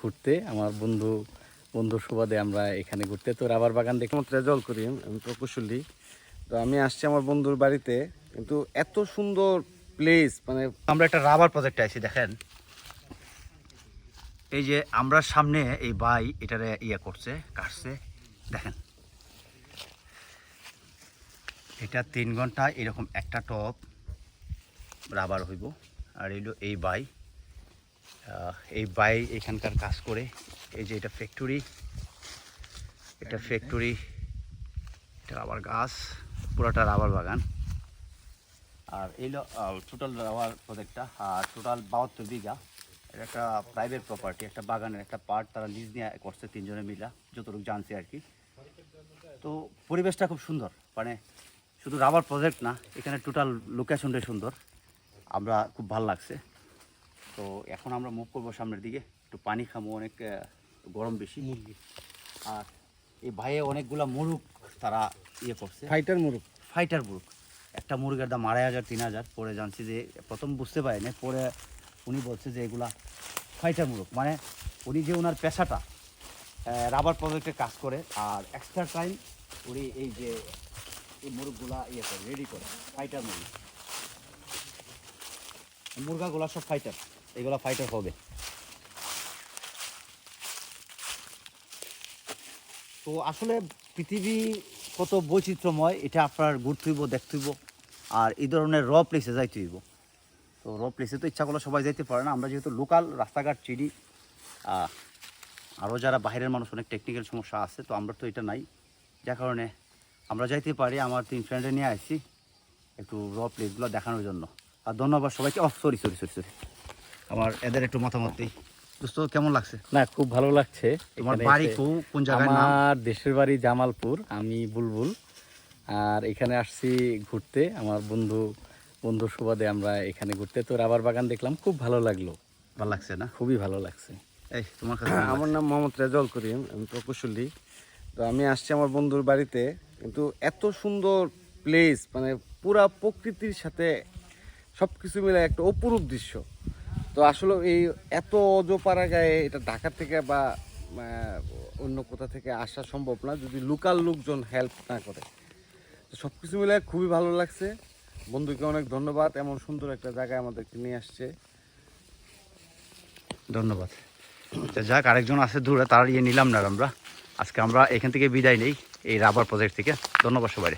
ঘুরতে আমার বন্ধু বন্ধুর সুবাদে আমরা এখানে ঘুরতে। তো রাবার বাগান দেখে রেজাউল করিম আমি প্রকৌশলী তো আমি আসছি আমার বন্ধুর বাড়িতে কিন্তু এত সুন্দর প্লেস মানে আমরা একটা রাবার প্রজেক্টে আছি দেখেন। এই যে আমরা সামনে এই বাই এটারে ইয়ে করছে কাটছে দেখেন। এটা তিন ঘণ্টা এরকম একটা টপ রাবার হইব। আর এলো এই বাই এই বাই এখানকার কাজ করে। এই যে এটা ফ্যাক্টরি এটা ফ্যাক্টরি এটা রাবার গাছ পুরোটা রাবার বাগান। আর এই টোটাল রাবার প্রজেক্টটা আর টোটাল বাহাত্তর বিঘা। এটা একটা প্রাইভেট প্রপার্টি একটা বাগানের একটা পার্ট তারা লিজ নিয়ে করছে তিনজনে মিলা যতটুকু জানছি আর কি। তো পরিবেশটা খুব সুন্দর মানে শুধু রাবার প্রজেক্ট না এখানে টোটাল লোকেশনটাই সুন্দর। আমরা খুব ভালো লাগছে। তো এখন আমরা মুভ করব সামনের দিকে। একটু পানি খামো অনেক গরম বেশি। মুরগি। আর এই ভাইয়ে অনেকগুলা মুরুগ তারা ইয়ে করছে। ফাইটার মুরুখ। ফাইটার মুরগ একটা মুরগের দাম আড়াই হাজার তিন হাজার। পরে জানছি যে প্রথম বুঝতে পারি না পরে উনি বলছে যে এগুলা ফাইটার মুরগ মানে উনি যে ওনার পেশাটা রাবার প্রজেক্টে কাজ করে আর এক্সট্রা টাইম উনি এই যে এই মুরগগুলা ইয়ে করে রেডি করে ফাইটার মুরগ মুরগাগুলা সব ফাইটার এগুলা ফাইটার হবে। তো আসলে পৃথিবী কত বৈচিত্র্যময়, এটা আপনার ঘুরতে হইব, দেখতে আর এই ধরনের র প্লেসে যাইতে হইব। তো র প্লেসে তো ইচ্ছা করলে সবাই যাইতে পারে না। আমরা যেহেতু লোকাল রাস্তাঘাট চিনি আরও যারা বাইরের মানুষ অনেক টেকনিক্যাল সমস্যা আছে, তো আমরা তো এটা নাই। যার কারণে আমরা যাইতে পারি, আমার তিন ফ্রেন্ডে নিয়ে আসছি একটু র প্লেসগুলো দেখানোর জন্য। আর ধন্যবাদ সবাইকে। অফ সরি সরি সরি সরি আমার এদের একটু মতামত দিই। দোস্ত কেমন লাগছে? না খুব ভালো লাগছে। তোমার বাড়ি কোন জায়গায় আমার দেশের বাড়ি জামালপুর আমি বুলবুল। আর এখানে আসছি ঘুরতে। আমার বন্ধু বন্ধুর সুবাদে আমরা এখানে ঘুরতে। তো রাবার বাগান দেখলাম খুব ভালো লাগল। ভালো লাগছে না? খুবই ভালো লাগছে। এই তোমার কাছে আমার নাম মোহাম্মদ রেজাউল করিম আমি প্রকৌশলী। তো আমি আসছি আমার বন্ধুর বাড়িতে। কিন্তু এত সুন্দর প্লেস মানে পুরা প্রকৃতির সাথে সব কিছু মিলে একটা অপরূপ দৃশ্য। তো আসলে এই এত অজপাড়া গায়ে এটা ঢাকা থেকে বা অন্য কোথা থেকে আসা সম্ভব না যদি লোকাল লোকজন হেল্প না করে। তো সব কিছু মিলে খুবই ভালো লাগছে। বন্ধুকে অনেক ধন্যবাদ। এমন সুন্দর একটা জায়গায় আমাদেরকে নিয়ে আসছে। ধন্যবাদ। যাক, আরেকজন আছে দূরে, তার ইয়ে নিলাম না আমরা। আজকে আমরা এখান থেকে বিদায় নেই, এই রাবার প্রজেক্ট থেকে। ধন্যবাদ সবাই